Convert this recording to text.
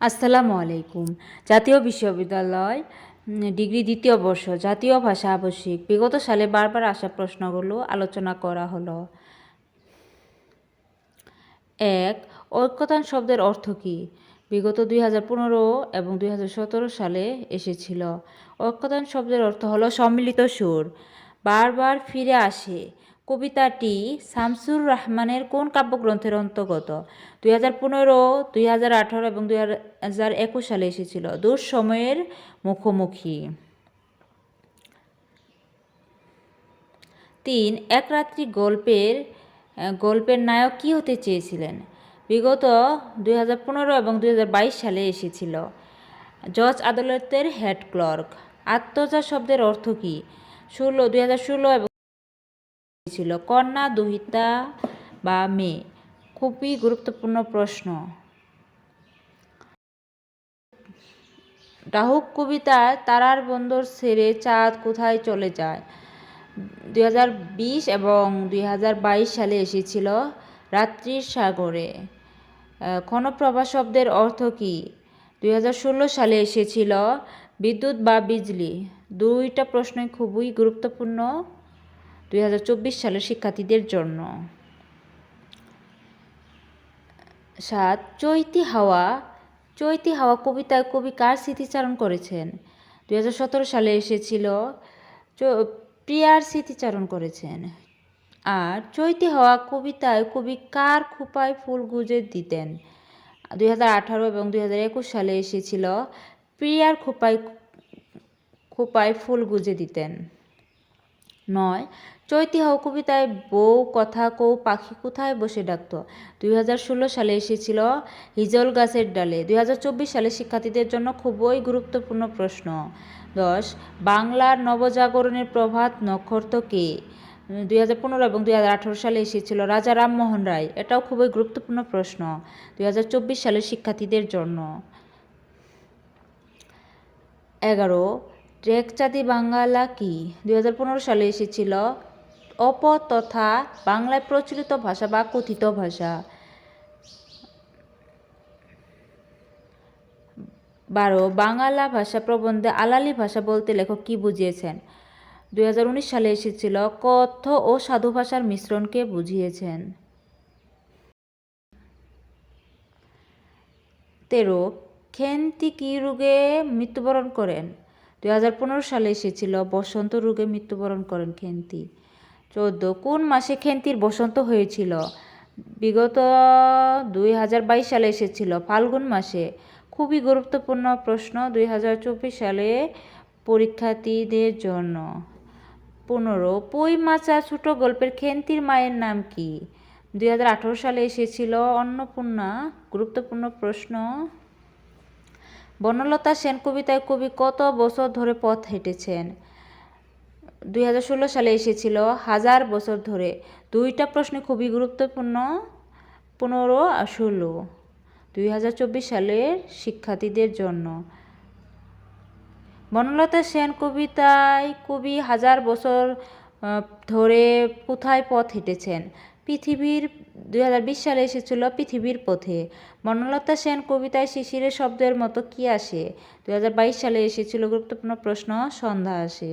আসসালামু আলাইকুম। জাতীয় বিশ্ববিদ্যালয় ডিগ্রি দ্বিতীয় বর্ষ, জাতীয় ভাষা আবশ্যিক। বিগত সালে বারবার আসা প্রশ্নগুলো আলোচনা করা হলো। এক, ঐক্যতান শব্দের অর্থ কী? বিগত দুই হাজার পনেরো এবং দুই হাজার সতেরো সালে এসেছিল। ঐক্যতান শব্দের অর্থ হলো সম্মিলিত সুর। বারবার ফিরে আসে। কবিতাটি শামসুর রহমানের কোন কাব্যগ্রন্থের অন্তর্গত? দুই হাজার পনেরো, দুই হাজার আঠারো এবং দুই হাজার একুশ সালে এসেছিল। দুঃসময়ের মুখোমুখি। তিন, এক রাত্রি গল্পের গল্পের নায়ক কী হতে চেয়েছিলেন? বিগত দুই হাজার পনেরো এবং দুই হাজার বাইশ সালে এসেছিল। জজ আদালতের হেড ক্লার্ক। আত্মজা শব্দের অর্থ কী? ষোলো, দুই হাজার ষোলো এবং ছিল। কন্যা, দুহিতা বা মেয়ে? খুবই গুরুত্বপূর্ণ প্রশ্ন। ডাহুক কবিতায়, তারার বন্দর ছেড়ে চাঁদ কোথায় চলে যায়? দুই হাজার বিশ এবং দুই হাজার বাইশ সালে এসেছিল রাত্রির সাগরে। ক্ষণপ্রভা শব্দের অর্থ কী? দুই সালে এসেছিল বিদ্যুৎ বা বিজলি। দুইটা প্রশ্নই খুবই গুরুত্বপূর্ণ। দুই হাজার চব্বিশ সালের শিক্ষার্থীদের জন্য। সাত, চৈতি হাওয়া চৈতি হাওয়া কবিতায় কবি কার স্মৃতিচারণ করেছেন? দুই হাজার সতেরো সালে এসেছিল প্রিয়ার স্মৃতিচারণ করেছেন। আর চৈতি হাওয়া কবিতায় কবি কার খোপায় ফুল গুজে দিতেন? দুই হাজার আঠারো এবং দুই হাজার একুশ সালে এসেছিল প্রিয়ার খোপায় খোপায় ফুল গুজে দিতেন। নয়। চৈতি হাও কবিতায় বউ কথা কৌ পাখি কোথায় বসে ডাকত। দুই হাজার ষোলো সালে এসেছিল হিজল গাছের ডালে। দুই সালে শিক্ষার্থীদের জন্য খুবই গুরুত্বপূর্ণ প্রশ্ন। দশ, বাংলার নবজাগরণের প্রভাত নক্ষত্র কে? দুই পনেরো এবং দুই হাজার আঠারো সালে এসেছিল রাজা রামমোহন রায়। এটাও খুবই গুরুত্বপূর্ণ প্রশ্ন দুই হাজার চব্বিশ সালের শিক্ষার্থীদের জন্য। এগারো ট্রেকচাঁদি বাঙ্গালা কি? দুই হাজার পনেরো সালে এসেছিল অপ তথা বাংলায় প্রচলিত ভাষা বা কথিত ভাষা। বারো বাংলা ভাষা প্রবন্ধে আলালি ভাষা বলতে লেখক কি বুঝিয়েছেন? দুই হাজার উনিশ সালে এসেছিল কথ্য ও সাধু ভাষার মিশ্রণকে বুঝিয়েছেন? তেরো, খেন্তি কি রোগে মৃত্যুবরণ করেন? দুই হাজার পনেরো সালে এসেছিল বসন্ত রোগে মৃত্যুবরণ করেন খেন্তি। চোদ্দ, কোন মাসে খেন্তির বসন্ত হয়েছিল? বিগত দুই হাজার বাইশ সালে এসেছিল ফাল্গুন মাসে। খুবই গুরুত্বপূর্ণ প্রশ্ন দুই হাজার চব্বিশ সালে পরীক্ষার্থীদের জন্য। পনেরো, পই মাচা ছোট গল্পের খেন্তির মায়ের নাম কি? দুই হাজার আঠারো সালে এসেছিল অন্নপূর্ণা, গুরুত্বপূর্ণ প্রশ্ন। বনলতা সেন কবিতায় কবি কত বছর ধরে পথ হেঁটেছেন? দুই হাজার ষোলো সালে এসেছিল হাজার বছর ধরে। দুইটা প্রশ্ন খুবই গুরুত্বপূর্ণ। পনেরো আর ষোলো। দুই সালের শিক্ষার্থীদের জন্য। বনলতা সেন কবিতায় কবি হাজার বছর ধরে কোথায় পথ হেঁটেছেন? পৃথিবীর দুই হাজার বিশ সালে এসেছিল পৃথিবীর পথে। বনলতা সেন কবিতায় শিশিরের শব্দের মতো কি আসে? দুই হাজার বাইশ সালে এসেছিল গুরুত্বপূর্ণ প্রশ্ন, সন্ধ্যা আসে।